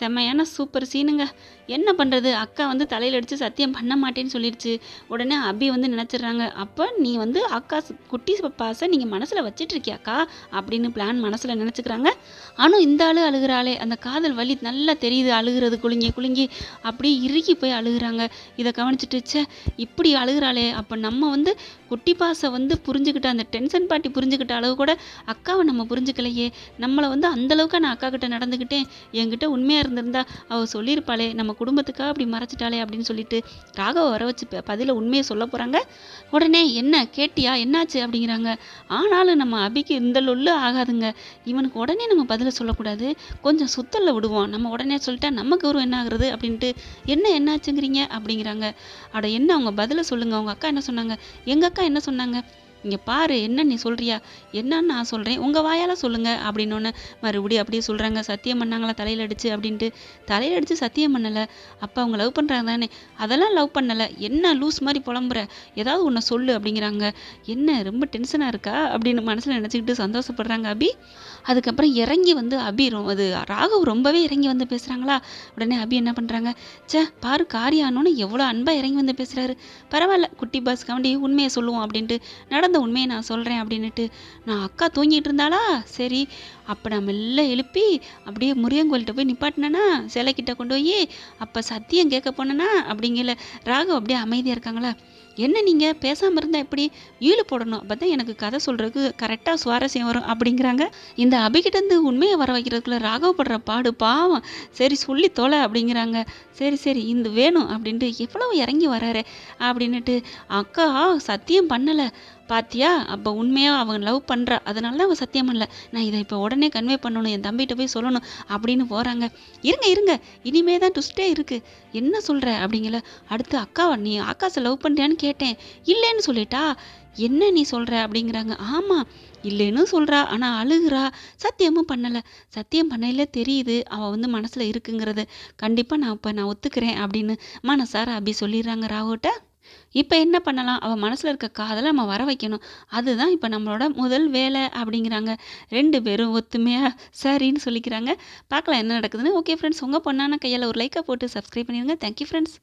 செம்மையான சூப்பர் சீனுங்க என்ன பண்ணுறது அக்கா வந்து தலையில் அடித்து சத்தியம் பண்ண மாட்டேன்னு சொல்லிடுச்சு உடனே அபி வந்து நினச்சிடுறாங்க. அப்போ நீ வந்து அக்கா குட்டி பாசை நீங்கள் மனசில் வச்சிட்ருக்கியாக்கா? அப்படின்னு பிளான் மனசில் நினச்சிக்கிறாங்க. ஆனால் இந்த ஆள் அழுகிறாளே. அந்த காதல் வலி நல்லா தெரியுது. அழுகிறது குலுங்கி குலுங்கி அப்படியே இறுகி போய் அழுகுறாங்க. இதை கவனிச்சிட்டுச்சே இப்படி அழுகுறாளே. அப்போ நம்ம வந்து குட்டி பாசை வந்து புரிஞ்சுக்கிட்ட அந்த டென்ஷன் பாட்டி புரிஞ்சுக்கிட்ட அளவு கூட அக்காவை நம்ம புரிஞ்சுக்கலையே. நம்மளை வந்து அந்த அளவுக்கு நான் அக்கா கிட்ட நடந்துக்கிட்டேன் என்கிட்ட உண்மையாக இருந்திருந்தா அவள் சொல்லியிருப்பாளே நம்ம குடும்பத்துக்காக அப்படி மறைச்சிட்டாளே அப்படின்னு சொல்லிட்டு ராகவ வர வச்சு பதில உண்மையை சொல்ல போகிறாங்க உடனே என்ன கேட்டியா என்னாச்சு அப்படிங்கிறாங்க. ஆனாலும் நம்ம அபிக்கு இந்த லொல்லு ஆகாதுங்க. இவனுக்கு உடனே நம்ம பதில சொல்லக்கூடாது. கொஞ்சம் சுத்தல்ல விடுவோம். நம்ம உடனே சொல்லிட்டா நம்ம கௌரவம் என்ன ஆகுறது அப்படின்ட்டு என்ன என்னாச்சுங்கிறீங்க அப்படிங்கிறாங்க. அட என்ன அவங்க பதில சொல்லுங்க. அவங்க அக்கா என்ன சொன்னாங்க? எங்க அக்கா என்ன சொன்னாங்க? இங்கே பாரு என்ன நீ சொல்கிறியா என்னன்னு நான் சொல்கிறேன் உங்கள் வாயால் சொல்லுங்கள் அப்படின்னோடனே மறுபடியும் அப்படியே சொல்கிறாங்க சத்தியம் பண்ணாங்களா? தலையில் அடிச்சு அப்படின்ட்டு. தலையில் அடித்து சத்தியம் பண்ணலை. அப்போ அவங்க லவ் பண்ணுறாங்க தானே? அதெல்லாம் லவ் பண்ணலை. என்ன லூஸ் மாதிரி புலம்புற? ஏதாவது ஒன்றை சொல்லு அப்படிங்கிறாங்க. என்ன ரொம்ப டென்ஷனாக இருக்கா? அப்படின்னு மனசில் நினச்சிக்கிட்டு சந்தோஷப்படுறாங்க அபி. அதுக்கப்புறம் இறங்கி வந்து அபி அது ராகவ் ரொம்பவே இறங்கி வந்து பேசுகிறாங்களா உடனே அபி என்ன பண்ணுறாங்க சே பாரு காரியானோன்னு எவ்வளோ அன்பாக இறங்கி வந்து பேசுகிறாரு பரவாயில்ல குட்டி பாஸ் கவண்டி உண்மையை சொல்லுவோம் அப்படின்ட்டு நடந்து உண்மையை நான் சொல்கிறேன் அப்படின்னுட்டு நான் அக்கா தூங்கிட்டு இருந்தாளா? சரி அப்போ நான் மெல்ல எழுப்பி அப்படியே முருகங்கோல்கிட்ட போய் நிப்பாட்டினேனா? சிலைக்கிட்ட கொண்டு போய் அப்போ சத்தியம் கேட்க போனேன்னா அப்படிங்கல. ராகவ் அப்படியே அமைதியாக இருக்காங்களா? என்ன நீங்கள் பேசாமல் இருந்தால் எப்படி? ஈழு போடணும். அப்போ தான் எனக்கு கதை சொல்கிறதுக்கு கரெக்டாக சுவாரஸ்யம் வரும் அப்படிங்கிறாங்க. இந்த அபிகிட்டேருந்து உண்மையை வர வைக்கிறதுக்குள்ள ராகவப்படுற பாடு பாவம். சரி சொல்லி தொலை அப்படிங்கிறாங்க. சரி சரி இந்த வேணும் அப்படின்ட்டு எவ்வளோ இறங்கி வராரு அப்படின்னுட்டு அக்கா சத்தியம் பண்ணலை. பாத்தியா? அப்போ உண்மையாக அவன் லவ் பண்ணுறா அதனால தான் அவன் சத்தியம் பண்ணல. நான் இதை இப்போ உடனே கன்வே பண்ணணும் என் தம்பிகிட்ட போய் சொல்லணும் அப்படின்னு போகிறாங்க இருங்க இருங்க. இனிமே தான் ட்விஸ்டே இருக்குது என்ன சொல்கிற அப்படிங்கல. அடுத்து அக்காவை நீ ஆகாசை லவ் பண்ணுறியான்னு கேட்டேன். இல்லைன்னு சொல்லிட்டா? என்ன நீ சொல்கிற அப்படிங்கிறாங்க. ஆமாம் இல்லைன்னு சொல்கிறா ஆனால் அழுகுறா. சத்தியமும் பண்ணலை. சத்தியம் பண்ணையில் தெரியுது. அவள் வந்து மனசில் இருக்குங்கிறது. கண்டிப்பாக நான் இப்போ நான் ஒத்துக்கிறேன் அப்படின்னு மனசார அப்படி சொல்லிடுறாங்க ராகுட்ட இப்போ என்ன பண்ணலாம்? அவள் மனசில் இருக்க காதலை நம்ம வர வைக்கணும். அதுதான் இப்போ நம்மளோட முதல் வேலை அப்படிங்கிறாங்க. ரெண்டு பேரும் ஒத்துமையாக சரின்னு சொல்லிக்கிறாங்க. பார்க்கலாம் என்ன நடக்குதுன்னு. ஓகே ஃப்ரெண்ட்ஸ் உங்கள் பொண்ணான கையால் ஒரு லைக்கை போட்டு சப்ஸ்கிரைப் பண்ணிடுங்க. Thank you friends